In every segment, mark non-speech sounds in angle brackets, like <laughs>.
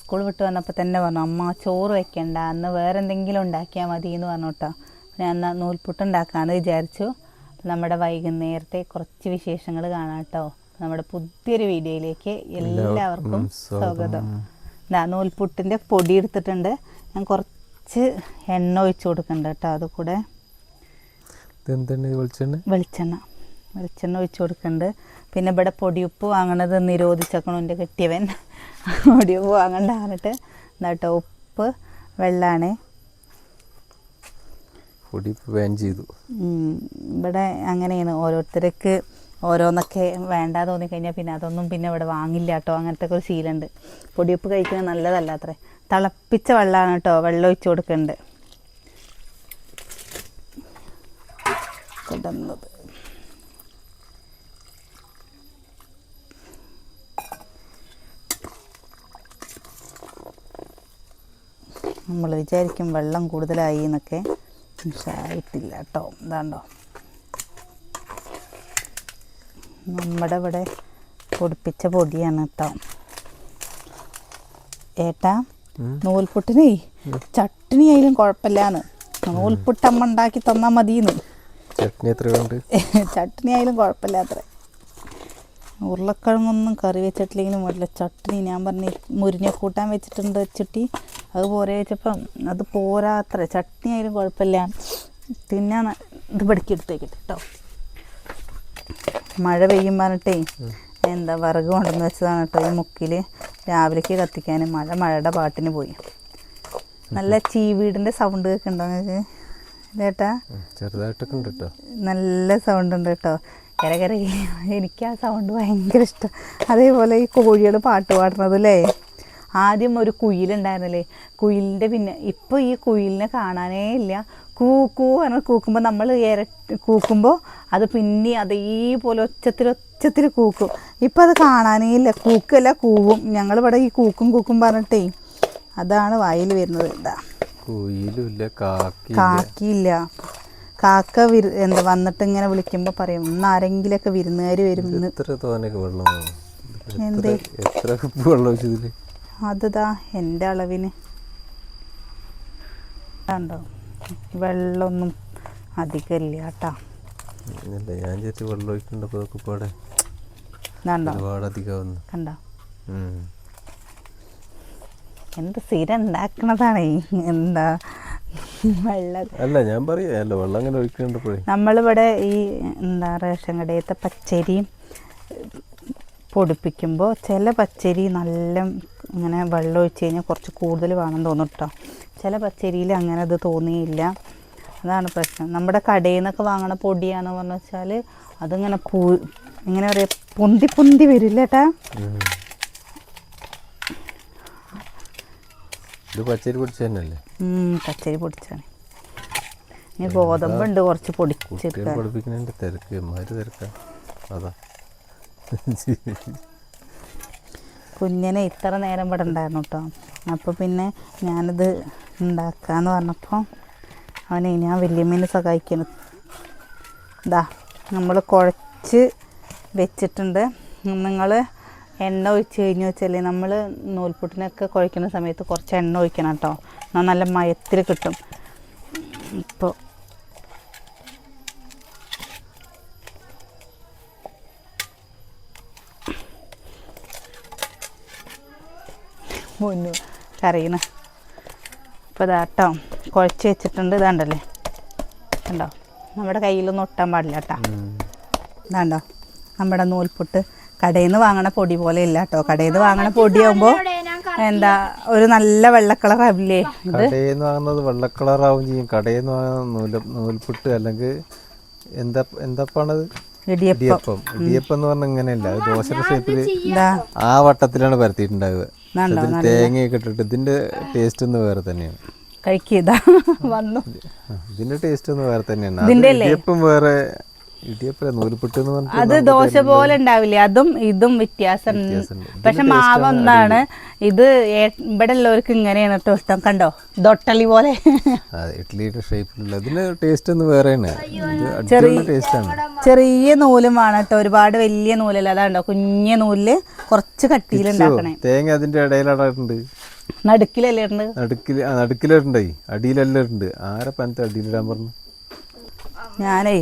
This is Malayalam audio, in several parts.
സ്കൂൾ വിട്ട് വന്നപ്പോൾ തന്നെ പറഞ്ഞു അമ്മ ചോറ് വെക്കണ്ട അന്ന് വേറെ എന്തെങ്കിലും ഉണ്ടാക്കിയാൽ മതി എന്ന് പറഞ്ഞു കേട്ടോ ഞാൻ അന്ന് നൂൽപുട്ട് ഉണ്ടാക്കാമെന്ന് വിചാരിച്ചു. നമ്മുടെ വൈകുന്നേരത്തെ കുറച്ച് വിശേഷങ്ങൾ കാണാം കേട്ടോ നമ്മുടെ പുതിയൊരു വീഡിയോയിലേക്ക് എല്ലാവർക്കും സ്വാഗതം. ഇതാ നൂൽപുട്ടിന്റെ പൊടി എടുത്തിട്ടുണ്ട്. ഞാൻ കുറച്ച് എണ്ണ ഒഴിച്ചു കൊടുക്കുന്നുണ്ട് കേട്ടോ അത് കൂടെ വെളിച്ചെണ്ണ? വെളിച്ചെണ്ണ. വെളിച്ചെണ്ണ ഒഴിച്ചു കൊടുക്കുന്നുണ്ട് പിന്നെ ഇവിടെ പൊടിയുപ്പ് വാങ്ങണത് നിരോധിച്ചേക്കണു എന്റെ കെട്ടിയവൻ. പൊടിയുപ്പ് വാങ്ങണ്ട പറഞ്ഞിട്ട് എന്താട്ടോ ഉപ്പ് വെള്ളമാണ് ചെയ്തു. ഇവിടെ അങ്ങനെയാണ്. ഓരോരുത്തർക്ക് ഓരോന്നൊക്കെ വേണ്ട തോന്നി കഴിഞ്ഞാൽ പിന്നെ അതൊന്നും പിന്നെ ഇവിടെ വാങ്ങില്ല കേട്ടോ. അങ്ങനത്തെ ഒരു ശീലമുണ്ട്. പൊടിയുപ്പ് കഴിക്കുന്നത് നല്ലതല്ല അത്രേ. തിളപ്പിച്ച വെള്ളമാണ് കേട്ടോ. വെള്ളം ഒഴിച്ചു കൊടുക്കുന്നുണ്ട് കിടന്നത് നമ്മൾ വിചാരിക്കും വെള്ളം കൂടുതലായി എന്നൊക്കെ. ആയിട്ടില്ല കേട്ടോ. ഇതാണ്ടോ. നമ്മുടെ ഇവിടെ പൊടിപ്പിച്ച പൊടിയാണ് കേട്ടോ. ഏട്ടാ നൂൽപുട്ടിനെ ചട്നി ആയാലും കുഴപ്പമില്ലാന്ന്. നൂൽപുട്ട് അമ്മ ഉണ്ടാക്കി തന്നാൽ മതിയെന്ന്. ചട്നി എത്ര ചട്നി ആയാലും കുഴപ്പമില്ല അത്ര. ഉരുളക്കിഴങ്ങൊന്നും കറി വെച്ചിട്ടില്ലെങ്കിലും വേണ്ടില്ല ചട്നി ഞാൻ പറഞ്ഞ് മുരിഞ്ഞ കൂട്ടാൻ വെച്ചിട്ടുണ്ട് വെച്ചിട്ട് അത് പോരെ വെച്ചപ്പം അത് പോരാത്ര. ചട്നി ആയാലും കുഴപ്പമില്ല. തിന്നാൻ ഇത് പഠിക്കെടുത്തേക്കിട്ട് കേട്ടോ മഴ പെയ്യും പറഞ്ഞിട്ടേ എന്താ വിറക് കൊണ്ടുവന്ന് വെച്ചതാണ് കേട്ടോ ഈ മുക്കിൽ രാവിലേക്ക് കത്തിക്കാൻ മഴ മഴയുടെ പാട്ടിന് പോയി. നല്ല ചീവീടിന്റെ സൗണ്ട് കേൾക്കുന്നുണ്ടോ നിങ്ങൾക്ക് ചേട്ടാ ചെറുതായിട്ടൊക്കെ ഉണ്ട് കേട്ടോ നല്ല സൗണ്ട് ഉണ്ട് കേട്ടോ കരകര എനിക്ക് ആ സൗണ്ട് ഭയങ്കര ഇഷ്ടം. അതേപോലെ ഈ കോഴികൾ പാട്ട് പാടുന്നത് അല്ലേ ആദ്യം ഒരു കുയിലുണ്ടായിരുന്നല്ലേ? കുയിലിന്റെ പിന്നെ ഇപ്പോൾ ഈ കുയിലിനെ കാണാനേ ഇല്ല. കൂ കൂ പറഞ്ഞ് കൂക്കുമ്പോൾ നമ്മൾ ഇര കൂക്കുമ്പോൾ അത് പിന്നെ അതേപോലെ ഒച്ചത്തിൽ ഒച്ചത്തിൽ കൂക്കും. ഇപ്പം അത് കാണാനേ ഇല്ല. കൂക്കല്ല കൂവും. ഞങ്ങളിവിടെ ഈ കൂക്കും കൂക്കും പറഞ്ഞിട്ടേ അതാണ് വായിൽ വരുന്നത്. എന്താ കുയിലില്ല കാക്കിയില്ല കാക്ക വിരു എന്താ വന്നിട്ട് ഇങ്ങനെ വിളിക്കുമ്പോൾ പറയും ഇന്ന് ആരെങ്കിലുമൊക്കെ വിരുന്നുകാർ വരും എത്ര തോനൊക്കെ വെള്ളം എന്തേ? എത്ര വെള്ളം അതിതാ എന്റെ അളവിന്. കണ്ടോ? വെള്ളമൊന്നും അധികമില്ല കേട്ടാ. ഞാൻ ചേച്ചി വെള്ളം ഒഴിക്കണ്ടപ്പോൾ അതൊക്കെ പാടെ ഒരുപാട് അധികമാവുന്നു. കണ്ടോ. എന്ത് സ്ഥിരം ഉണ്ടാക്കണതാണ് എന്താ വെള്ളം? അല്ല ഞാൻ പറയാ അല്ല വെള്ളം അങ്ങനെ ഒഴിക്കണ്ടപ്പോഴേ. നമ്മളിവിടെ ഈ എന്താ റേഷൻ കടയത്തെ പച്ചരിയും പൊടിപ്പിക്കുമ്പോൾ ചില പച്ചരി നല്ല ഇങ്ങനെ വെള്ളം ഒഴിച്ച് കഴിഞ്ഞാൽ കുറച്ച് കൂടുതൽ വേണം തോന്നും കേട്ടോ ചില പച്ചരിയിൽ അങ്ങനെ അത് തോന്നിയില്ല. അതാണ് പ്രശ്നം. നമ്മുടെ കടയിൽ നിന്നൊക്കെ വാങ്ങണ പൊടിയാന്ന് പറഞ്ഞു വെച്ചാൽ അതിങ്ങനെ പൂ ഇങ്ങനെ പറയാ പൊന്തി പൊന്തി വരില്ല ഏട്ടാ? ഇത് പച്ചരി പിടിച്ച തന്നെയല്ലേ? പച്ചരി പൊടിച്ചാണ്. ഇനി ഗോതമ്പുണ്ട് കുറച്ച് പൊടിച്ചിട്ട്. തിരക്ക്. തിരക്കാ. അതാ. കുഞ്ഞിനെ ഇത്ര നേരം ഇവിടെ ഉണ്ടായിരുന്നു കേട്ടോ അപ്പോൾ പിന്നെ ഞാനിത് ഉണ്ടാക്കാന്ന് പറഞ്ഞപ്പോൾ അവനെ ഞാൻ വല്യമ്മേനെ സഹായിക്കണം. ഇതാ നമ്മൾ കുഴച്ച് വെച്ചിട്ടുണ്ട്. നിങ്ങൾ എണ്ണ ഒഴിച്ച് കഴിഞ്ഞു വെച്ചാൽ നമ്മൾ നൂൽപുട്ടിനൊക്കെ കുഴക്കുന്ന സമയത്ത് കുറച്ച് എണ്ണ ഒഴിക്കണം കേട്ടോ എന്നാൽ നല്ല മയത്തിൽ കിട്ടും. ഇപ്പോൾ മുന്നു കറിയണ ഇപ്പോൾ ഇതാട്ടോ കുഴച്ച് വെച്ചിട്ടുണ്ട് ഇതാണ്ടല്ലേ? ഉണ്ടോ നമ്മുടെ കയ്യിലൊന്നും ഒട്ടാൻ പാടില്ല കേട്ടോ. ഇതാണ്ടോ? നമ്മുടെ നൂൽപുട്ട് കടയിൽ നിന്ന് വാങ്ങണ പൊടി പോലെ ഇല്ല കേട്ടോ. കടയിൽ നിന്ന് വാങ്ങണ പൊടിയാകുമ്പോൾ എന്താ ഒരു നല്ല വെള്ള കളർ ആവില്ലേ കടയിൽ നിന്ന് വാങ്ങുന്നത് വെള്ള കളറാവും ചെയ്യും. കടയിൽ നിന്ന് വാങ്ങുന്ന നൂല നൂൽപുട്ട് അല്ലെങ്കിൽ എന്താ എന്താപ്പാണത്? ഇടിയപ്പം. ഇടിയപ്പം. എന്ന് പറഞ്ഞാൽ ഇങ്ങനെയല്ല. ദോശയുടെ ഷേപ്പിൽ ഇതാ ആ വട്ടത്തിലാണ് പരത്തിയിട്ടുണ്ടാവുക. തേങ്ങയൊക്കെ ഇട്ടിട്ട് ഇതിന്റെ ടേസ്റ്റ് ഒന്ന് വേറെ തന്നെയാണ്. കഴിക്കുക <laughs> വന്നു. ഇതിന്റെ ടേസ്റ്റ് ഒന്ന് വേറെ തന്നെയാണ്? ഇടിയപ്പം വേറെ അത് ദോശ പോലെ ഉണ്ടാവില്ലേ? അതും ഇതും വ്യത്യാസം. പക്ഷെ മാവ് ഒന്നാണ്. ഇത് ഇവിടെ ഉള്ളവർക്ക് ഇങ്ങനെയാണ് കേട്ടോ ഇഷ്ടം. കണ്ടോ? ദൊട്ടലി പോലെ. ഇഡ്ഡലിയുടെ ഷേപ്പിലുള്ള ഇതിന്റെ ടേസ്റ്റ് ഒന്ന് വേറെയാണ്. ചെറിയ ചെറിയ നൂലും വേണം കേട്ടോ ഒരുപാട് വലിയ നൂലല്ല. അതാണ്ടോ കുഞ്ഞ നൂലിൽ കുറച്ച് കട്ടിയിലുണ്ടാക്കണേ തേങ്ങ അതിന്റെ ഇടയിലടണ്ട് നടുക്കിലല്ലേ ഉണ്ട് നടുക്കിൽ ആ നടുക്കിലുണ്ടേ അടിയിലെല്ലാം ഉണ്ട് ആരെ പനത്തെ അടിയിലിടാൻ പറഞ്ഞു? ഞാനേ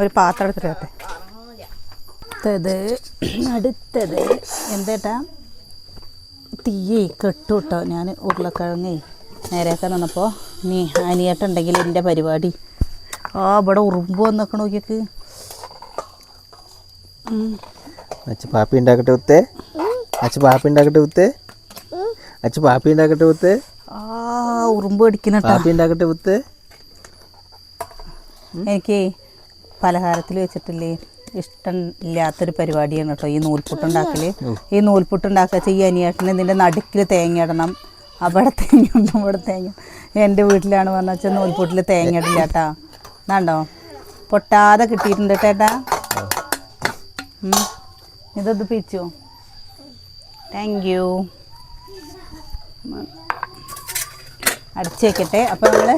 ഒരു പാത്രം എടുത്തിട്ട് അടുത്തത് അടുത്തത് എന്തേട്ടാ? തീയേ കെട്ടു കേട്ടോ ഞാൻ ഉരുളക്കിഴങ്ങേ നേരെയൊക്കെ നിന്നപ്പോൾ നീ അനിയട്ടുണ്ടെങ്കിൽ എന്റെ പരിപാടി. ആ ഇവിടെ ഉറുമ്പ് വന്നൊക്കെ നോക്കിയൊക്കെ. അച്ഛ പാപ്പി ഉണ്ടാക്കട്ടെ ഉത്തേ. അച്ഛ പാപ്പി ഉണ്ടാക്കട്ടെ ഉത്തേ. അച്ഛ പാപ്പി ഉണ്ടാക്കട്ടെ ഉത്തേ. ആ ഉറുമ്പ് അടിക്കുന്ന പാപ്പി ഉണ്ടാക്കട്ടെ ഉത്തേ. എനിക്ക് പലഹാരത്തിൽ വെച്ചിട്ടില്ലേ? ഇഷ്ടം ഇല്ലാത്തൊരു പരിപാടിയാണ് കേട്ടോ ഈ നൂൽപുട്ടുണ്ടാക്കൽ. ഈ നൂൽപുട്ടുണ്ടാക്കുക ചെയ്യുക അനിയേട്ടന് ഇതിന്റെ നടുക്കിൽ തേങ്ങ ഇടണം. അവിടെ തേങ്ങ ഉണ്ട് ഇവിടെ തേങ്ങ എന്റെ വീട്ടിലാണ് പറഞ്ഞ വെച്ചാൽ നൂൽപുട്ടിൽ തേങ്ങ ഇടില്ല കേട്ടാ. ഇതാണ്ടോ? പൊട്ടാതെ കിട്ടിയിട്ടുണ്ട് കേട്ടാ ഇതൊന്ന് പിച്ചു താങ്ക് യു അടിച്ചേക്കട്ടെ അപ്പോൾ നമ്മൾ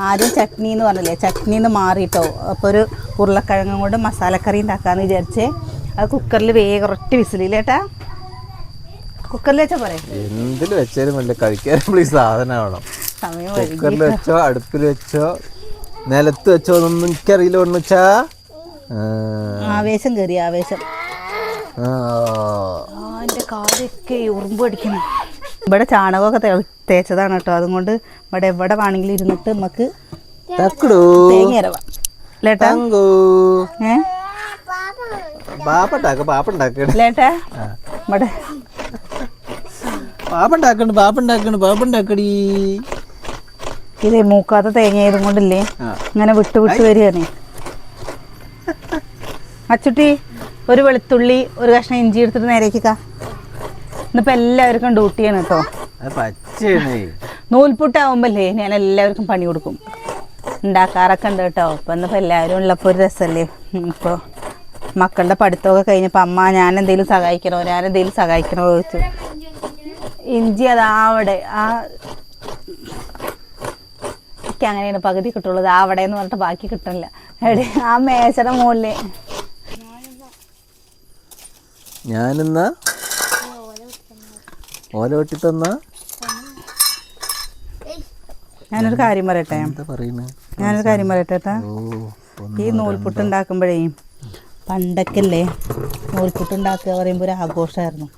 ആദ്യം ചട്നി എന്ന് പറഞ്ഞില്ലേ? ചട്നി എന്ന് മാറിയിട്ടോ അപ്പോൾ ഒരു ഉരുളക്കിഴങ്ങും കൊണ്ട് മസാലക്കറി ഉണ്ടാക്കാമെന്ന് വിചാരിച്ചേ. അത് കുക്കറിൽ വേഗം ഒറ്റ വിസിലില്ലേട്ടാ കുക്കറിൽ വെച്ചാൽ പോരെ? എന്തിൽ വെച്ചാലും വേണ്ട? കഴിക്കാൻ ഈ സാധനമാണോ കുക്കറിൽ വെച്ചോ അടുപ്പിൽ വെച്ചോ നിലത്ത് വെച്ചോ ഒന്നും എനിക്കറിയില്ല ഒന്നുവെച്ചാ ആവേശം കയറി ആവേശം. ആ. എന്റെ കാലൊക്കെ ഉറുമ്പ് അടിക്കണം ഇവിടെ ചാണകമൊക്കെ തേ- തേച്ചതാണ് കേട്ടോ. അതുകൊണ്ട് ഇവിടെ എവിടെ വേണമെങ്കിലും ഇരുന്നിട്ട് നമുക്ക് തക്കടൂ. തേങ്ങ അരവാം. ലേട്ടാ തങ്കൂ. ഏ? പാപ്പണ്ടാക്ക പാപ്പണ്ടാക്കണ ലേട്ടാ ഇവിടെ. പാപ്പണ്ടാക്കണ്ട് പാപ്പണ്ടാക്കണ്ട് പാപ്പണ്ടാക്കടി ഇതേ മൂക്കാത്ത തേങ്ങ ആയതും കൊണ്ടില്ലേ ആ. ഇങ്ങനെ വിട്ട് വിട്ട് വരികയാണേ. അച്ചുട്ടി ഒരു വെളുത്തുള്ളി ഒരു കഷ്ണം ഇഞ്ചി എടുത്തിട്ട് നേരേക്കാ ഇന്നിപ്പോൾ എല്ലാവർക്കും ഡ്യൂട്ടി ആണ് കേട്ടോ നൂൽപുട്ടാവുമ്പല്ലേ ഞാൻ എല്ലാവർക്കും പണി കൊടുക്കും. ഉണ്ടാക്കാറൊക്കെ ഉണ്ട് കേട്ടോ ഇപ്പം ഇന്നിപ്പോൾ എല്ലാവരും ഉള്ളപ്പോൾ ഒരു രസല്ലേ. ഇപ്പോ മക്കളുടെ പഠിത്തമൊക്കെ കഴിഞ്ഞപ്പോൾ അമ്മ ഞാൻ എന്തെങ്കിലും സഹായിക്കണോ? ഞാൻ എന്തെങ്കിലും സഹായിക്കണോ ചോദിച്ചു. ഇഞ്ചി അതാ അവിടെ ആ എനിക്ക് അങ്ങനെയാണ് പകുതി കിട്ടുള്ളത്. ആ അവിടെ എന്ന് പറഞ്ഞിട്ട് ബാക്കി കിട്ടണില്ല. എവിടെ ആ മേശയുടെ മുകളിൽ ഞാനെന്നാ? ഓല വെട്ടി തന്ന ഞാനൊരു കാര്യം പറയട്ടെ? എന്താ പറയുന്നത് ഞാനൊരു കാര്യം പറയട്ടെ ഈ നൂൽപുട്ട് ഉണ്ടാക്കുമ്പോഴേ പണ്ടൊക്കെല്ലേ നൂൽപുട്ട് ഉണ്ടാക്കുക പറയുമ്പോൾ ഒരു ആഘോഷമായിരുന്നു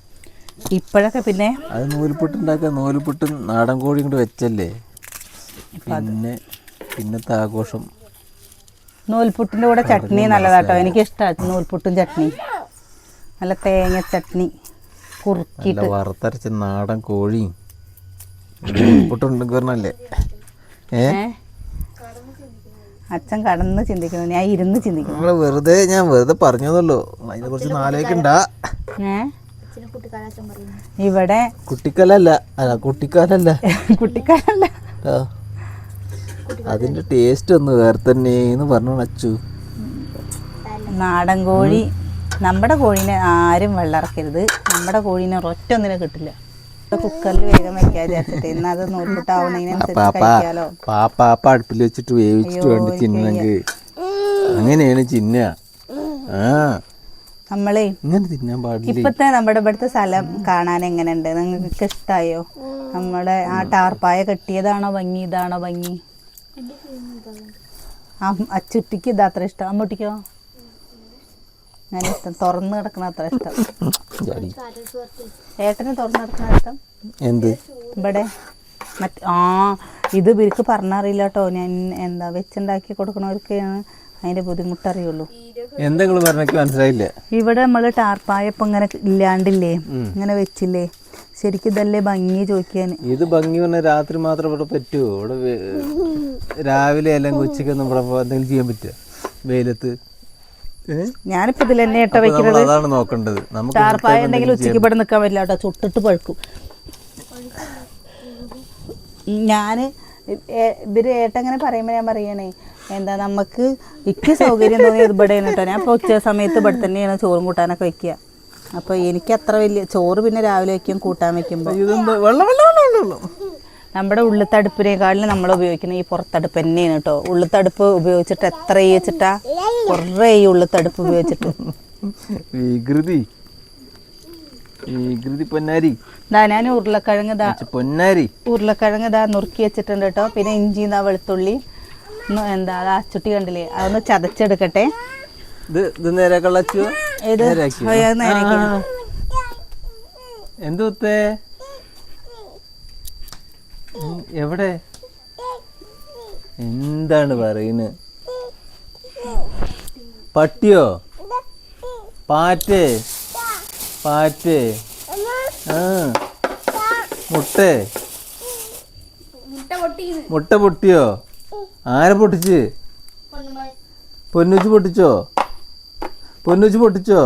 ഇപ്പോഴൊക്കെ പിന്നെ അത് നൂൽപുട്ടുണ്ടാക്കുക നൂൽപുട്ട് നാടൻ കോഴി കൊണ്ട് വെച്ചല്ലേ? പിന്നെ പിന്നത്തെ ആഘോഷം. നൂൽപുട്ടിന്റെ കൂടെ ചട്നി നല്ലതാട്ടോ. എനിക്ക് ഇഷ്ടമാണ് നൂൽപുട്ടും ചട്നി. നല്ല തേങ്ങ ചട്നി. കുറുക്കിയിട്ട്. വറുത്തരച്ച നാടൻ കോഴിയും. ഏ? അച്ഛൻ കടന്ന് ചിന്തിക്കുന്നു. ഞാൻ ഇരുന്ന് ചിന്തിക്കുന്നു. നിങ്ങൾ വെറുതെ ഞാൻ വെറുതെ പറഞ്ഞതല്ലോ. അതിനെ കുറിച്ച് നാലേക്കുണ്ടാ ഏ? ഇവിടെ കുട്ടിക്കാലല്ല. അല്ല കുട്ടിക്കാലല്ല. കുട്ടിക്കാലല്ല. അതിന്റെ ടേസ്റ്റ് ഒന്ന് വേറെ തന്നെ പറഞ്ഞു അച്ചു. നാടൻ കോഴി. നമ്മുടെ കോഴീനെ ആരും വെള്ളറക്കരുത്. നമ്മുടെ കോഴീനെ ഒറ്റൊന്നിനെ ഒന്നിനെ കിട്ടില്ല കുക്കറിൽ വേഗം വെക്കാതെ ഇന്ന് അത് നൂൽപുട്ടാവുന്നതിനനുസരിച്ച് പാപ്പ കഴിക്കാലോ? പാപ്പാപ്പ അടുപ്പിൽ വെച്ചിട്ട് വേവിച്ചിട്ട് വേണ്ട അങ്ങനെയാണ് ചിന്ന. ആ. നമ്മളേ ഇങ്ങനെ തിന്നാൻ പാടില്ല? ഇപ്പത്തെ നമ്മുടെ ഇവിടുത്തെ സ്ഥലം കാണാൻ എങ്ങനെയുണ്ട്? നിങ്ങൾക്ക് ഇഷ്ടായോ? നമ്മുടെ ആ ടാർപ്പായ കെട്ടിയതാണോ ഭംഗി? ഇതാണോ ഭംഗി? ആ അച്ചുട്ടിക്ക് ഇതാത്ര ഇഷ്ടം. അമ്മൂട്ടിക്കോ? ഞാൻ ഇഷ്ടം. തുറന്ന് കിടക്കണ അത്ര ഇഷ്ടം. ഏട്ടന് തുറന്ന് കിടക്കണ ഇഷ്ടം? എന്ത്? ഇവിടെ മറ്റ് ആ ഇത് ഇവർക്ക് പറഞ്ഞറിയില്ല കേട്ടോ. ഞാൻ എന്താ വെച്ചുണ്ടാക്കി കൊടുക്കണവർക്കാണ് അതിന്റെ ബുദ്ധിമുട്ടറിയുള്ളൂ. എന്തെങ്കിലും പറഞ്ഞെനിക്ക് മനസ്സിലായില്ല? ഇവിടെ നമ്മൾ ടാർപ്പായപ്പം ഇങ്ങനെ ഇല്ലാണ്ടില്ലേ ഇങ്ങനെ വെച്ചില്ലേ. ശരിക്കും ഇതല്ലേ ഭംഗി ചോദിക്കാൻ. ഇത് ഭംഗി പറഞ്ഞാൽ രാത്രി മാത്രം ഇവിടെ പറ്റുമോ ഇവിടെ രാവിലെ അല്ലെങ്കിൽ ഉച്ചയ്ക്കൊന്നും ഇവിടെ എന്തെങ്കിലും ചെയ്യാൻ പറ്റുക വെയിലത്ത്? ഞാനിപ്പോ ഇതിൽ തന്നെ ഇട്ട വെക്കുന്നത് അതാണ് നോക്കേണ്ടത്. നമുക്ക് ചാർപ്പായ ഉണ്ടെങ്കിൽ ഉച്ചയ്ക്ക് ഇവിടെ നിൽക്കാൻ പറ്റില്ല കേട്ടോ. ചുട്ടിട്ട് പഴുക്കും. ഞാൻ ഇവർ ഏട്ടങ്ങനെ പറയുമ്പോ പറയുമ്പോൾ ഞാൻ പറയണേ എന്താ നമുക്ക് ഇക്ക് സൗകര്യം തോന്നിയത് ഇവിടെയാണ് കേട്ടോ. ഞാൻ ഇപ്പോൾ ഉച്ച സമയത്ത് ഇവിടെ തന്നെയാണ് ചോറും കൂട്ടാനൊക്കെ വെക്കുക. അപ്പോൾ എനിക്ക് അത്ര വലിയ ചോറ് പിന്നെ രാവിലെ വെക്കും കൂട്ടാൻ വെക്കുമ്പോൾ നമ്മുടെ ഉള്ളിത്തടുപ്പിനേക്കാളും നമ്മൾ ഉപയോഗിക്കുന്ന ഈ പുറത്തടുപ്പ് തന്നെയാണ് കേട്ടോ. ഉള്ളിത്തടുപ്പ് ഉപയോഗിച്ചിട്ട് എത്ര വെച്ചിട്ടാ? കുറേ ഈ ഉള്ളിത്തടുപ്പ് ഉപയോഗിച്ചിട്ട്. വികൃതി. വികൃതി പൊന്നാരി. ദാ ഞാൻ ഉരുളക്കിഴങ്ങ് ദാ പൊന്നാരി. ഉരുളക്കിഴങ്ങ് ഇതാ നുറുക്കി വെച്ചിട്ടുണ്ട് കേട്ടോ. പിന്നെ ഇഞ്ചി ദാ വെളുത്തുള്ളി. എന്താ അത് അച്ചുട്ടി കണ്ടില്ലേ? അതൊന്ന് ചതച്ചെടുക്കട്ടെ. ഇത് ഇത് നേരെ കള്ളച്ചു ഏത്? ആ, അത് നേരെയാക്കി. എന്ത് കുത്തേ ഉം, എവിടെ? എന്താണ് പറയുന്നത് പട്ടിയോ? പാറ്റ്? പാറ്റ്? മുട്ട? മുട്ടേ പൊട്ടിയോ? ആരെ പൊട്ടിച്ച്? പൊന്നുച്ച് പൊട്ടിച്ചോ? പൊന്നുച്ച് പൊട്ടിച്ചോ?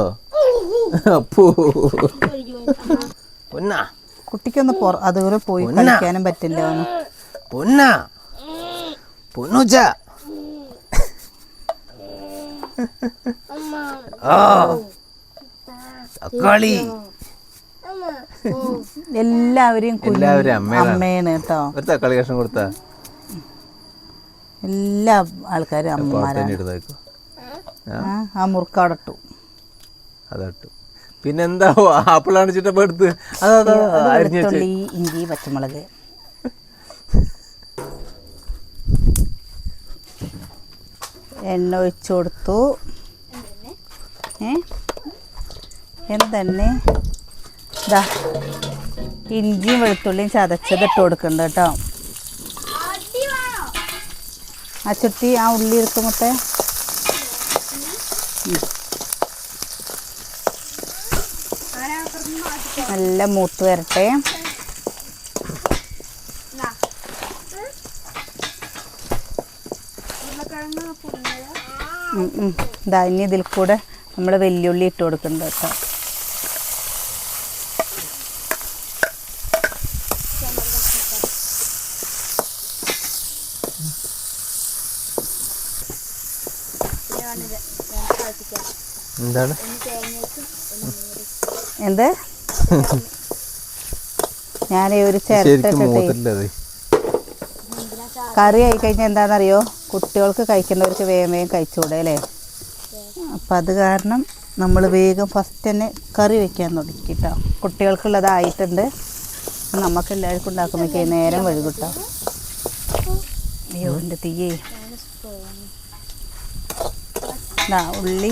അപ്പോ. പൊന്ന. കുട്ടിക്കൊന്ന് അതുപോലെ പോയി. കളിക്കാനും പറ്റില്ല പൊന്ന. പൊന്നുച്ച തക്കാളി. എല്ലാവരെയും എല്ലാവരും. അമ്മയാണ് കേട്ടോ ഒരു തക്കാളി കഷ്ണം കൊടുത്താ. എല്ലാ ആൾക്കാരും അമ്മമാരാണ്. ആ, മുറുക്കാടട്ടു. മുറുക്ക് അതട്ടു. പിന്നെന്താ ആപ്പിൾ അണിച്ചിട്ടപ്പോ എടുത്ത്. അതാ അരിഞ്ഞു വെച്ച്. ഇഞ്ചി പച്ചമുളക്. എണ്ണ ഒഴിച്ചു കൊടുത്തു. ഏ? എന്തെണ്ണ? ഇതാ ഇഞ്ചിയും വെളുത്തുള്ളിയും ചതച്ചത് ഇട്ട് കൊടുക്കുന്നുണ്ട് കേട്ടോ. ആ ചുട്ടി ആ ഉള്ളി എടുക്കുമത്തെ നല്ല മൂത്ത് വരട്ടെ. ഇതാ ഇനി ഇതിൽ കൂടെ നമ്മൾ വെല്ലുള്ളി ഇട്ട് കൊടുക്കുന്നുണ്ട് കേട്ടോ. എന്താണ്? എന്ത്? ഞാൻ ഒരു ചിരട്ടിട്ടിട്ട് കറി ആയി കഴിഞ്ഞാൽ എന്താണെന്നറിയോ കുട്ടികൾക്ക് കഴിക്കുന്നവർക്ക് വേഗം വേഗം കഴിച്ചുകൂടെ അല്ലേ? അപ്പം അത് കാരണം നമ്മൾ വേഗം ഫസ്റ്റ് തന്നെ കറി വെക്കാൻ തുടങ്ങി കേട്ടോ കുട്ടികൾക്കുള്ളതായിട്ടുണ്ട്. നമുക്ക് എല്ലാവർക്കും ഉണ്ടാക്കുമ്പോഴേക്കേ നേരം വഴുകുട്ടോ. അയ്യോ എന്റെ തീയേ. ഉള്ളി.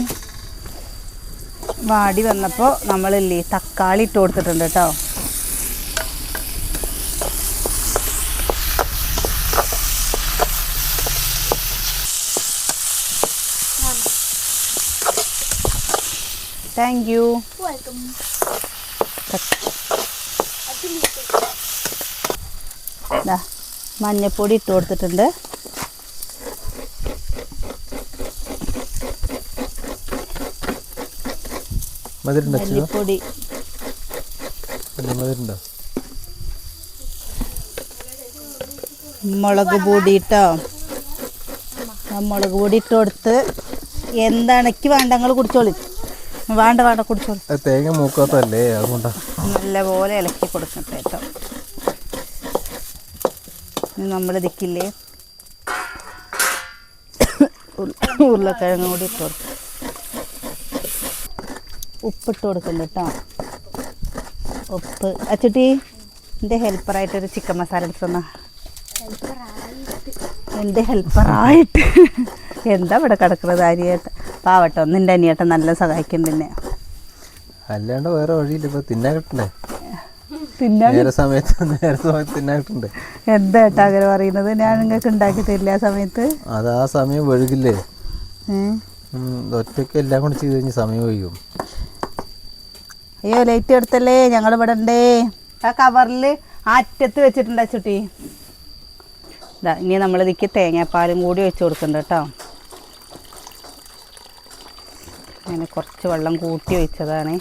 വാടി വന്നപ്പോൾ നമ്മളില്ലേ തക്കാളി ഇട്ട് കൊടുത്തിട്ടുണ്ട് കേട്ടോ. താങ്ക് യു മഞ്ഞപ്പൊടി ഇട്ട് കൊടുത്തിട്ടുണ്ട്. മല്ലിപ്പൊടി. മുളക് പൊടി ഇട്ടോ മുളക് പൊടി ഇട്ട് കൊടുത്ത് എന്താണക്ക് വേണ്ട നിങ്ങൾ കുടിച്ചോളി. വേണ്ട വേണ്ട കുടിച്ചോളി. തേങ്ങ മൂക്കാത്തല്ലേ അതുകൊണ്ടാ. നല്ലപോലെ ഇളക്കി കൊടുക്കട്ടെ കേട്ടോ. ഉരുള- ഉരുളക്കിഴങ്ങ് കൂടി ഇട്ട് കൊടുക്കും. ഉപ്പിട്ട് കൊടുക്കുന്നുണ്ട് കേട്ടോ ഉപ്പ്. അച്ചുട്ടി എന്റെ ഹെൽപ്പറായിട്ടൊരു ചിക്കൻ മസാല എടുത്തുന്ന. എന്റെ ഹെൽപ്പറായിട്ട് എന്താ ഇവിടെ കിടക്കുന്നത് അനിയേട്ട പാവട്ടോ നിന്റെ അനിയേട്ടൻ നല്ല സഹായിക്കും പിന്നെ അല്ലാണ്ട് വേറെ വഴിയില്ല. ഇപ്പൊ തിന്നാൻ കിട്ടണ്ടേ? നേരെ സമയത്ത് നേരെ സമയത്ത് തിന്നാൻ കിട്ടണ്ടേ? എന്താ ഏട്ടാ അങ്ങനെ പറയുന്നത്? ഞാൻ നിങ്ങൾക്ക് ഉണ്ടാക്കി തരില്ല ആ സമയത്ത്? അത് ആ സമയം ഒഴുകില്ലേ? ഒറ്റയ്ക്ക് എല്ലാം കൂടെ ചെയ്ത് കഴിഞ്ഞ് സമയം വൈകും. അയ്യോ ലൈറ്റ് എടുത്തല്ലേ? ഞങ്ങൾ ഇവിടെ ഉണ്ടേ. ആ കവറിൽ അറ്റത്ത് വെച്ചിട്ടുണ്ട് ചുട്ടി ഇതാ ഇനി നമ്മൾ ഇതിക്ക് തേങ്ങാപ്പാലും കൂടി വെച്ച് കൊടുക്കുന്നുണ്ട് കേട്ടോ. അങ്ങനെ കുറച്ച് വെള്ളം കൂട്ടി വെച്ചതാണ്.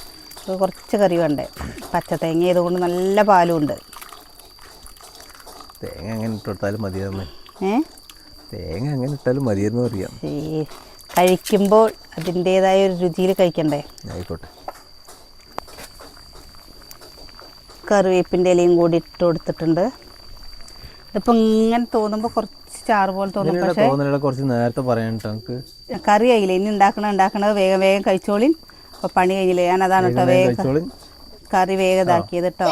കുറച്ച് കറി വേണ്ടേ? പച്ച തേങ്ങ ആയതുകൊണ്ട് നല്ല പാലും ഉണ്ട്. തേങ്ങ അങ്ങനെ ഇട്ടാലും മതിയായിരുന്നു ഏ? തേങ്ങ അങ്ങനെ ഇട്ടാലും മതിയെന്ന് അറിയാം കഴിക്കുമ്പോൾ അതിന്റെതായ ഒരു രുചിയിൽ കഴിക്കണ്ടേ? ആയിക്കോട്ടെ. കറിവേപ്പിന്റെ ഇലയും കൂടി ഇട്ട് കൊടുത്തിട്ടുണ്ട്. ഇപ്പം ഇങ്ങനെ തോന്നുമ്പോൾ കുറച്ച് ചാറ് പോലെ തോന്നും പക്ഷേ കുറച്ച് നേരത്തെ കേട്ടോ നമുക്ക്. കറി ആയില്ലേ ഇനി ഉണ്ടാക്കണ ഉണ്ടാക്കണത് വേഗം വേഗം കഴിച്ചോളിൻ. അപ്പോൾ പണി കഴിഞ്ഞില്ലേ ഞാൻ അതാണ് കേട്ടോ വേഗം കറി വേഗം ഇതാക്കിയത് കേട്ടോ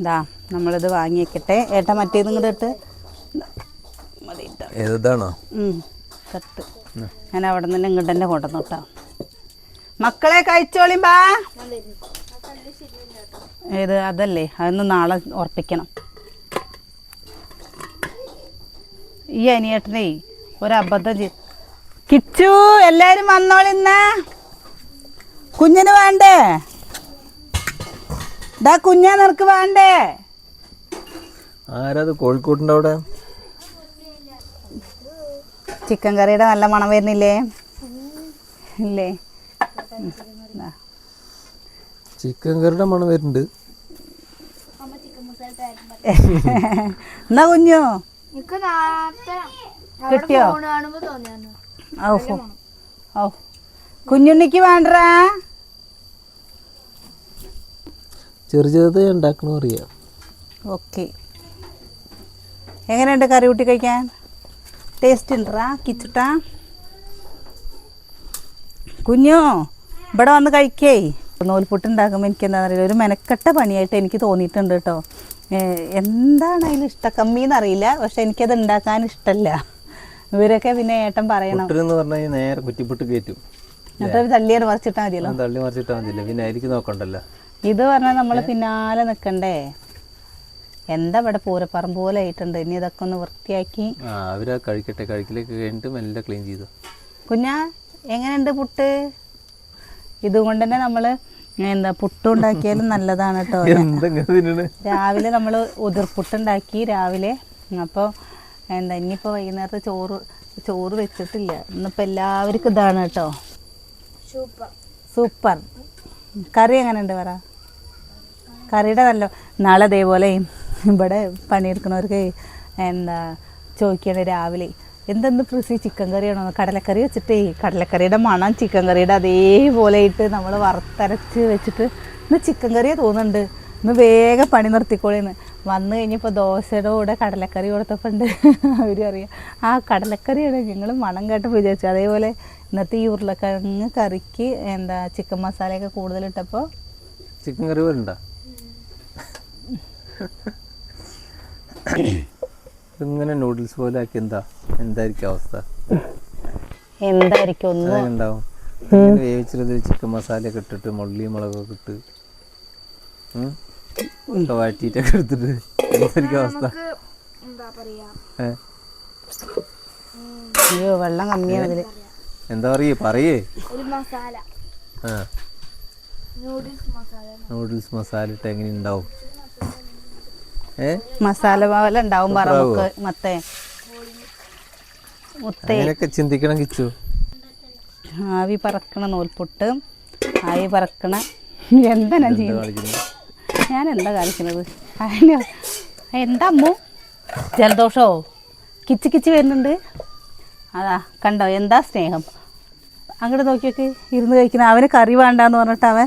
ഇതാ നമ്മളിത് വാങ്ങി വെക്കട്ടെ ഏട്ടാ മറ്റേത് ഇങ്ങോട്ട് ഇട്ട്. മതി ഇട്ടോ ഏതാണോ? ഉം, ഞാൻ അവിടെ നിന്ന് ഇങ്ങോട്ട് തന്നെ കൊണ്ടുവന്നു കേട്ടോ മക്കളെ കഴിച്ചോളിമ്പാ ബാ. ഏത് അതല്ലേ? അതൊന്ന് നാളെ ഉറപ്പിക്കണം. ഈ അനിയേട്ടനെ ഒരു അബദ്ധം ചെയ് കിച്ചു എല്ലാരും വന്നോളിന്ന് കുഞ്ഞിന് വേണ്ടേ? ഡാ കുഞ്ഞാ നിനക്ക് വേണ്ടേ? ആരാത് കോഴിക്കോട്ടിന്റെ അവിടെ? ചിക്കൻ കറിയുടെ നല്ല മണം വരുന്നില്ലേ? ഇല്ലേ. ചിക്കൻ കറിയുടെ മണം വരുന്നുണ്ട് അമ്മ ചിക്കൻ മസാല തരുമ്പോ <laughs> എന്നാ കുഞ്ഞോ? കിട്ടിയോ? ഓഹോ ഔ കുഞ്ഞുണ്ണിക്ക് വേണ്ട ചെറു ചെറുത് ഉണ്ടാക്കണ അറിയാം. ഓക്കെ. എങ്ങനെയുണ്ട് കറി കൂട്ടി കഴിക്കാൻ? ടേസ്റ്റ് ഉണ്ടാ കിച്ചിട്ടാ. കുഞ്ഞോ ഇവിടെ വന്ന് കഴിക്കേ. നൂൽപുട്ട് ഉണ്ടാക്കുമ്പോൾ എനിക്ക് എന്താ പറയുക ഒരു മെനക്കെട്ട പണിയായിട്ട് എനിക്ക് തോന്നിയിട്ടുണ്ട് കേട്ടോ. എന്താണ് അതിൽ ഇഷ്ടക്കമ്മി എന്നറിയില്ല പക്ഷെ എനിക്കത് ഉണ്ടാക്കാൻ ഇഷ്ടമല്ല ഇവരൊക്കെ പിന്നെ ഏട്ടൻ പറയണം. പുട്ടിനെന്ന് പറഞ്ഞു കഴിഞ്ഞാൽ നേരെ കുറ്റിപ്പുട്ട് കയറ്റും എന്നിട്ട് തള്ളിയാണ് മറിച്ചിട്ടാൽ മതിയല്ലോ? തള്ളി മറിച്ചിട്ടാൽ മതിയല്ലോ. പിന്നെ ആയിരിക്കും നോക്കണ്ടല്ലോ? ഇത് പറഞ്ഞാൽ നമ്മൾ പിന്നാലെ നിൽക്കണ്ടേ എന്താ ഇവിടെ പൂരപ്പറമ്പ് പോലെ ആയിട്ടുണ്ട്. ഇനി ഇതൊക്കെ ഒന്ന് വൃത്തിയാക്കി. അവരാ കഴിക്കട്ടെ കഴിക്കലേക്ക് കഴിഞ്ഞിട്ട് മെല്ലെ ക്ലീൻ ചെയ്തു. കുഞ്ഞാ എങ്ങനെയുണ്ട് പുട്ട്? ഇതുകൊണ്ട് തന്നെ നമ്മൾ എന്താ പുട്ടുണ്ടാക്കിയാലും നല്ലതാണ് കേട്ടോ രാവിലെ നമ്മൾ ഉതിർപ്പുട്ടുണ്ടാക്കി രാവിലെ. അപ്പോൾ എന്താ ഇനിയിപ്പോൾ വൈകുന്നേരത്തെ ചോറ് ചോറ് വെച്ചിട്ടില്ല. ഇന്നിപ്പോൾ എല്ലാവർക്കും ഇതാണ് കേട്ടോ സൂപ്പർ. സൂപ്പർ. കറി എങ്ങനെയുണ്ട് പറ? കറിയുടെ നല്ല നാളെ അതേപോലെ ഇവിടെ പണിയെടുക്കുന്നവർക്ക് എന്താ ചോദിക്കണേ രാവിലെ എന്തെന്ന് ഫ്രിസി ചിക്കൻ കറിയാണോ കടലക്കറി വെച്ചിട്ടേ കടലക്കറിയുടെ മണം ചിക്കൻ കറിയുടെ അതേപോലെ ഇട്ട് നമ്മൾ വറുത്തരച്ച് വെച്ചിട്ട് ഇന്ന് ചിക്കൻ കറിയെ തോന്നുന്നുണ്ട്. ഇന്ന് വേഗം പണി നിർത്തിക്കോളിന്ന്. വന്നു കഴിഞ്ഞപ്പോൾ ദോശയുടെ കൂടെ കടലക്കറി കൊടുത്തപ്പോൾ ഉണ്ട് അവർ അറിയാം ആ കടലക്കറിയാണ്. ഞങ്ങൾ മണം കേട്ടപ്പോൾ വിചാരിച്ചു. അതേപോലെ ഇന്നത്തെ ഈ ഉരുളക്കിഴങ്ങ് കറിക്ക് എന്താ ചിക്കൻ മസാലയൊക്കെ കൂടുതലിട്ടപ്പോൾ ചിക്കൻ കറി വേണ്ട ഇങ്ങനെ നൂഡിൽസ് പോലെ ആക്കി എന്താ എന്തായിരിക്കും അവസ്ഥ? എന്തായിരിക്കും ഒന്ന്? ഉണ്ടാവും വേവിച്ചിട്ട് ചിക്കൻ മസാല ഒക്കെ ഇട്ടിട്ട് മുള്ളി മുളകൊക്കെ ഇട്ട് വാറ്റിട്ടൊക്കെ എടുത്തിട്ട് എന്തായിരിക്കും അവസ്ഥ? അയ്യോ വെള്ളം കമ്മിയാണ് എന്താ പറയേ? പറയേ? ഒരു മസാല ആ. നൂഡിൽസ് മസാല ഇട്ട് എങ്ങനെ ഉണ്ടാവും മസാല പോലെ ഉണ്ടാവും പറമ്പ് മത്തേ. മുത്തേ. ചിന്തിക്കണം കിച്ചു. ആവി പറക്കണ നൂൽപുട്ട് ആവി പറക്കണ എന്താ ഞാൻ എന്താ ചെയ്യുന്നത്? ഞാൻ എന്താ കാണിക്കുന്നത്? അതിന് എന്താ അമ്മു? ജലദോഷോ? കിച്ച് കിച്ച് വരുന്നുണ്ട്. അതാ കണ്ടോ എന്താ സ്നേഹം? അങ്ങോട്ട് നോക്കിയൊക്കെ ഇരുന്ന് കഴിക്കണ അവന് കറി വേണ്ടാന്ന് പറഞ്ഞിട്ട് അവൻ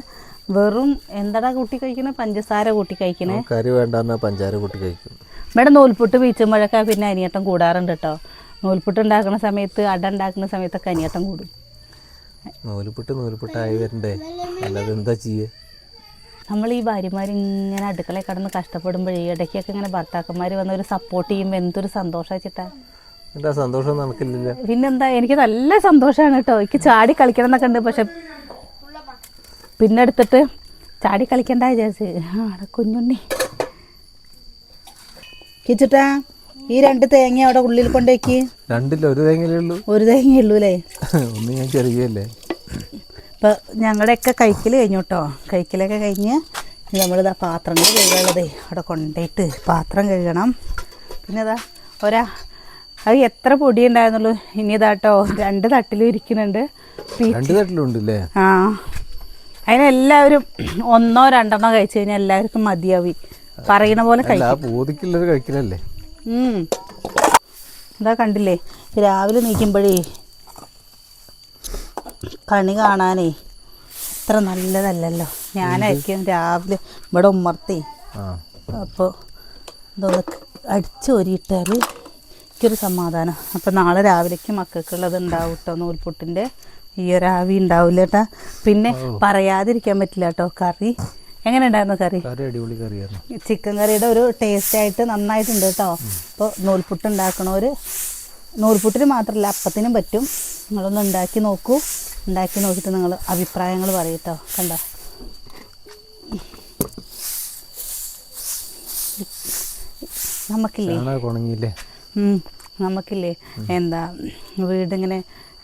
വെറും എന്താടാ കൂട്ടി കഴിക്കണേ? പഞ്ചസാര കൂട്ടി കഴിക്കണേ. കറി വേണ്ടെന്നാ പഞ്ചാര കൂട്ടി കഴിക്കും. ഇവിടെ നൂൽപുട്ട് വീച്ചുമ്പോഴൊക്കെ പിന്നെ അനിയട്ടം കൂടാറുണ്ട് കേട്ടോ. നൂൽപുട്ട് ഉണ്ടാക്കുന്ന സമയത്ത് അട ഉണ്ടാക്കുന്ന സമയത്തൊക്കെ അനിയട്ടം കൂടും. നൂൽപുട്ട് നൂൽപുട്ടായി വരണ്ടേ? അല്ലാതെ എന്താ ചെയ്യേ? നമ്മൾ ഈ ഭാര്യമാർ ഇങ്ങനെ അടുക്കളയിൽ കടന്ന് കഷ്ടപ്പെടുമ്പോഴേ ഇടയ്ക്കൊക്കെ ഇങ്ങനെ ഭർത്താക്കന്മാർ വന്ന് ഒരു സപ്പോർട്ട് ചെയ്യുമ്പോൾ എന്തൊരു സന്തോഷം വെച്ചിട്ടാ എന്താ സന്തോഷം നടക്കില്ല പിന്നെന്താ എനിക്ക് നല്ല സന്തോഷമാണ് കേട്ടോ. എനിക്ക് ചാടി കളിക്കണം എന്നൊക്കെ ഉണ്ട് പക്ഷെ പിന്നെ എടുത്തിട്ട് ചാടി കളിക്കണ്ട ചേച്ചി ആടെ കുഞ്ഞുണ്ണി. കിച്ചിട്ടാ ഈ രണ്ട് തേങ്ങ അവിടെ ഉള്ളിൽ കൊണ്ടേക്ക്. രണ്ടില്ല ഒരു തേങ്ങയുള്ളൂ ഉള്ളൂ. ഒരു തേങ്ങ ഉള്ളൂ അല്ലേ? ഒന്ന് ഞാൻ ചെറിയല്ലേ? ഇപ്പം ഞങ്ങളുടെയൊക്കെ കഴിക്കൽ കഴിഞ്ഞു കേട്ടോ കഴിക്കലൊക്കെ കഴിഞ്ഞ് നമ്മളിതാ പാത്രങ്ങൾ കഴുകാനുള്ളതേ. അവിടെ കൊണ്ടുപോയിട്ട് പാത്രം കഴുകണം. പിന്നെ അതാ ഒരാ അത് എത്ര പൊടി ഉണ്ടായിരുന്നുള്ളൂ ഇനി ഇതാട്ടോ രണ്ട് തട്ടിലും ഇരിക്കുന്നുണ്ട്. രണ്ട് തട്ടിലുണ്ടല്ലേ ആ. അതിനെല്ലാവരും ഒന്നോ രണ്ടെണ്ണോ കഴിച്ചു കഴിഞ്ഞാൽ എല്ലാവർക്കും മതിയാവി. പറയണ പോലെ കഴിക്കലല്ലേ? ഇതാ കണ്ടില്ലേ? രാവിലെ നീക്കുമ്പോഴേ കണി കാണാനേ അത്ര നല്ലതല്ലല്ലോ. ഞാനായിരിക്കും രാവിലെ ഇവിടെ ഉമ്മർത്തി. അപ്പോൾ അപ്പോൾ ഇതൊന്ന് അടിച്ചോരിയിട്ടാൽ എനിക്കൊരു സമാധാനം. അപ്പോൾ നാളെ രാവിലേക്ക് മക്കൾക്കുള്ളത് ഉണ്ടാവും കേട്ടോ നൂൽപുട്ടിന്റെ ഈ ഒരു ആവി ഉണ്ടാവില്ല കേട്ടാ പിന്നെ പറയാതിരിക്കാൻ പറ്റില്ല കേട്ടോ കറി. എങ്ങനെ ഉണ്ടായിരുന്നു കറി? അടിപൊളി കറിയായിരുന്നു. ചിക്കൻ കറിയുടെ ഒരു ടേസ്റ്റ് ആയിട്ട് നന്നായിട്ടുണ്ട് കേട്ടോ അപ്പോൾ നൂൽപുട്ട് ഉണ്ടാക്കണവർ നൂൽപുട്ടിന് മാത്രമല്ല അപ്പത്തിനും പറ്റും. നിങ്ങളൊന്ന് ഉണ്ടാക്കി നോക്കൂ. ഉണ്ടാക്കി നോക്കിയിട്ട് നിങ്ങൾ അഭിപ്രായങ്ങൾ പറയട്ടോ കേട്ടോ കണ്ടോ? നമുക്കില്ലേ? നമുക്കില്ലേ? എന്താ? വീടിങ്ങനെ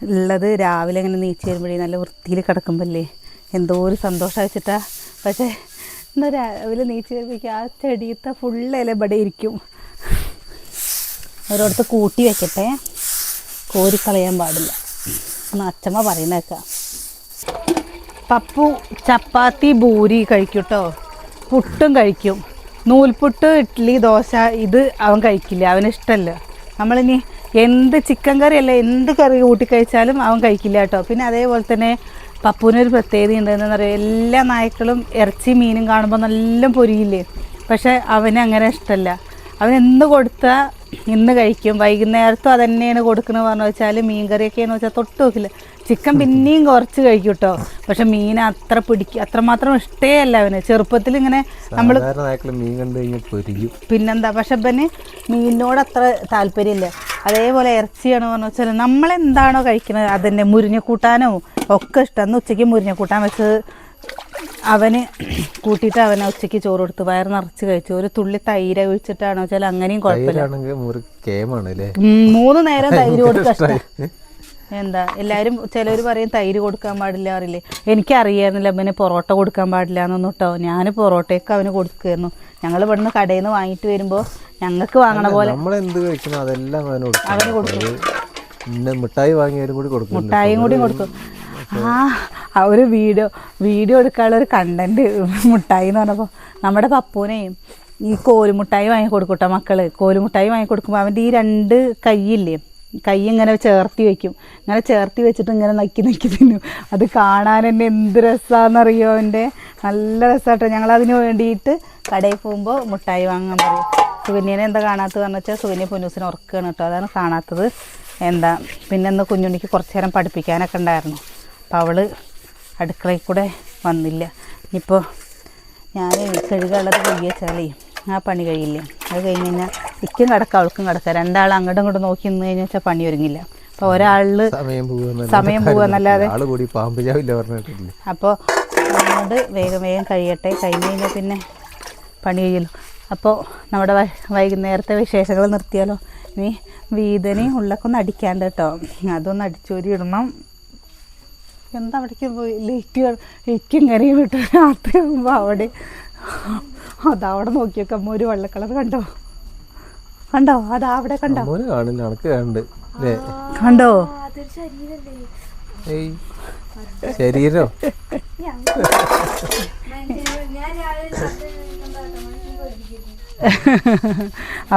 ഉള്ളത് രാവിലെ ഇങ്ങനെ നീച്ച് വരുമ്പോഴേ നല്ല വൃത്തിയിൽ കിടക്കുമ്പല്ലേ. എന്തോ ഒരു സന്തോഷം വെച്ചിട്ടാ. പക്ഷേ എന്താ രാവിലെ നീച്ച് വരുമ്പോഴേക്കും ആ ചെടിയത്തെ ഫുള്ള് ഇല ഇവിടെ ഇരിക്കും. ഒരിടത്ത് കൂട്ടി വെക്കട്ടെ. കോരിക്കളയാൻ പാടില്ല. എന്ന് അച്ഛമ്മ പറയുന്നേക്കാം പപ്പു ചപ്പാത്തി ഭൂരി കഴിക്കും കേട്ടോ പുട്ടും കഴിക്കും. നൂൽപുട്ട് ഇഡ്ഡലി ദോശ ഇത് അവൻ കഴിക്കില്ല. അവന് ഇഷ്ടമല്ല. നമ്മളിനി എന്ത് ചിക്കൻ കറി അല്ല എന്ത് കറി കൂട്ടി കഴിച്ചാലും അവൻ കഴിക്കില്ല കേട്ടോ. പിന്നെ അതേപോലെ തന്നെ പപ്പുവിനൊരു പ്രത്യേകത ഉണ്ടെന്ന് പറയുക എല്ലാ നായ്ക്കളും ഇറച്ചി മീനും കാണുമ്പോൾ നല്ല പൊരിയില്ലേ? പക്ഷേ അവന് അങ്ങനെ ഇഷ്ടമല്ല അവൻ എന്ന് കൊടുത്താൽ ഇന്ന് കഴിക്കും. വൈകുന്നേരത്തും അതന്നെയാണ് കൊടുക്കണമെന്ന് പറഞ്ഞു വെച്ചാൽ മീൻ കറിയൊക്കെയെന്ന് വെച്ചാൽ തൊട്ട് നോക്കില്ല. ചിക്കൻ പിന്നെയും കുറച്ച് കഴിക്കും കേട്ടോ പക്ഷെ മീൻ അത്ര പിടിക്കും അത്രമാത്രം ഇഷ്ടേ അല്ല അവന്. ചെറുപ്പത്തിൽ ഇങ്ങനെ നമ്മൾ മീൻ കണ്ടു കഴിഞ്ഞാൽ പിന്നെന്താ പക്ഷെ ഇവന് മീനിനോട് അത്ര താല്പര്യമില്ല. അതേപോലെ ഇറച്ചിയാണ് പറഞ്ഞു വെച്ചാൽ നമ്മളെന്താണോ കഴിക്കുന്നത് അതന്നെ മുരിഞ്ഞക്കൂട്ടാനോ ഒക്കെ ഇഷ്ടം. അന്ന് ഉച്ചയ്ക്ക് മുരിഞ്ഞക്കൂട്ടാൻ വെച്ച് അവന് കൂട്ടിയിട്ട് അവനെ ഉച്ചയ്ക്ക് ചോറ് കൊടുത്ത് വയർ നിറച്ച് കഴിച്ചു. ഒരു തുള്ളി തൈര ഒഴിച്ചിട്ടാണോ വെച്ചാൽ അങ്ങനെയും കുഴപ്പമില്ല. മൂന്ന് നേരം തൈര് കൊടുത്ത എന്താ എല്ലാവരും ചിലർ പറയും തൈര് കൊടുക്കാൻ പാടില്ല അറിയില്ലേ? എനിക്കറിയായിരുന്നില്ല അവന് പൊറോട്ട കൊടുക്കാൻ പാടില്ല എന്നൊന്നും കേട്ടോ ഞാൻ പൊറോട്ടയൊക്കെ അവന് കൊടുക്കുമായിരുന്നു ഞങ്ങൾ ഇവിടുന്ന് കടയിൽ നിന്ന് വാങ്ങിയിട്ട് വരുമ്പോൾ ഞങ്ങൾക്ക് വാങ്ങണ പോലെ നമ്മൾ എന്ത് കഴിക്കണോ അതെല്ലാം അവന് കൊടുക്കും. മിഠായി വാങ്ങിയാലും കൂടി മുട്ടായും കൂടി കൊടുക്കും. ആ ആ ഒരു വീഡിയോ വീഡിയോ എടുക്കാനുള്ള ഒരു കണ്ടന്റ് മുട്ടായി എന്ന് പറഞ്ഞപ്പോൾ നമ്മുടെ പപ്പൂനെയും ഈ കോലുമുട്ടായി വാങ്ങി കൊടുക്കൂട്ടോ മക്കൾ. കോലുമുട്ടായി വാങ്ങി കൊടുക്കുമ്പോൾ അവന്റെ ഈ രണ്ട് കൈയില്ലേ കൈ ഇങ്ങനെ ചേർത്തി വെക്കും. ഇങ്ങനെ ചേർത്തി വെച്ചിട്ട് ഇങ്ങനെ നക്കി നക്കി തിന്നും. അത് കാണാൻ തന്നെ എന്ത് രസമാണെന്നറിയോ എന്റെ നല്ല രസമാട്ടോ ഞങ്ങൾ അതിന് വേണ്ടിയിട്ട് കടയിൽ പോകുമ്പോൾ മുട്ടായി വാങ്ങാൻ പറയും. സുകന്യനെ എന്താ കാണാത്തത് എന്ന് വെച്ചാൽ സുകന്യ പൊന്നൂസിനെ ഉറക്കുകയാണ് കേട്ടോ. അതാണ് കാണാത്തത്. എന്താ? പിന്നെ ഇന്ന് കുഞ്ഞുണ്ണിക്ക് കുറച്ച് നേരം പഠിപ്പിക്കാനൊക്കെ ഉണ്ടായിരുന്നു. അപ്പോൾ അവൾ അടുക്കളയിൽ കൂടെ വന്നില്ല. ഇനിയിപ്പോൾ ഞാൻ കഴുകാനുള്ളത് കഴുകിയ വെച്ചാലേ ആ പണി കഴിയില്ലേ? അത് കഴിഞ്ഞ് കഴിഞ്ഞാൽ ഇക്കും കിടക്കാം അവൾക്കും കിടക്കാം. രണ്ടാൾ അങ്ങോട്ടും ഇങ്ങോട്ടും നോക്കി നിന്ന് കഴിഞ്ഞാൽ വെച്ചാൽ പണി ഒരുങ്ങില്ല. അപ്പൊ ഒരാളിൽ സമയം പോവാന്നല്ലാതെ അപ്പോൾ അതുകൊണ്ട് വേഗം വേഗം കഴിയട്ടെ. കഴിഞ്ഞ് കഴിഞ്ഞാൽ പിന്നെ പണി കഴിയല്ലോ. അപ്പോൾ നമ്മുടെ വൈകുന്നേരത്തെ വിശേഷങ്ങൾ നിർത്തിയാലോ? ഇനി വീതനയും ഉള്ളക്കൊന്നും അടിക്കാണ്ട് കേട്ടോ. അതൊന്ന് അടിച്ചൂരി ഇടണം. എന്താ അവിടേക്ക് പോയി? ലേക്ക് ലേക്ക് ഇങ്ങനെ വിട്ടു രാത്രി ആകുമ്പോൾ അവിടെ അതവിടെ നോക്കിയൊക്കെ അമ്മ ഒരു വെള്ള കളർ കണ്ടോ? കണ്ടോ? അതാ അവിടെ കണ്ടോ? മോന് കാണില്ല അനക്ക് കണ്ട്. ശരീരോ?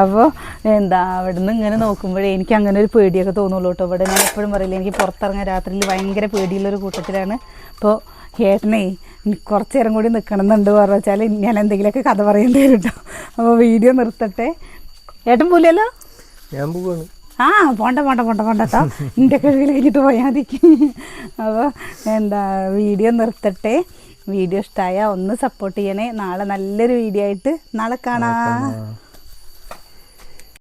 അപ്പോൾ എന്താ അവിടുന്ന് ഇങ്ങനെ നോക്കുമ്പോഴേ എനിക്ക് അങ്ങനെ ഒരു പേടിയൊക്കെ തോന്നുള്ളൂ കേട്ടോ ഇവിടെ ഞാൻ എപ്പോഴും പറയില്ല എനിക്ക് പുറത്തിറങ്ങാൻ രാത്രിയിൽ ഭയങ്കര പേടിയുള്ളൊരു കൂട്ടത്തിലാണ്. അപ്പോൾ ഏട്ടനേ കുറച്ച് നേരം കൂടി നിൽക്കണം എന്നുണ്ട് പറഞ്ഞു വെച്ചാൽ ഞാൻ എന്തെങ്കിലുമൊക്കെ കഥ പറയേണ്ടി വരും കേട്ടോ അപ്പോൾ വീഡിയോ നിർത്തട്ടെ. ഏട്ടൻ പോലെയല്ലോ ഞാൻ പോവാണ്. ആ പോണ്ട പോണ്ട പോണ്ട പോണ്ട കേട്ടോ എന്റെ കഴിവിൽ കഴിഞ്ഞിട്ട് പോയാൽ മതി. അപ്പോൾ എന്താ വീഡിയോ നിർത്തട്ടെ. വീഡിയോ ഇഷ്ടമായ ഒന്ന് സപ്പോർട്ട് ചെയ്യണേ. നാളെ നല്ലൊരു വീഡിയോ ആയിട്ട് നാളെ കാണാം.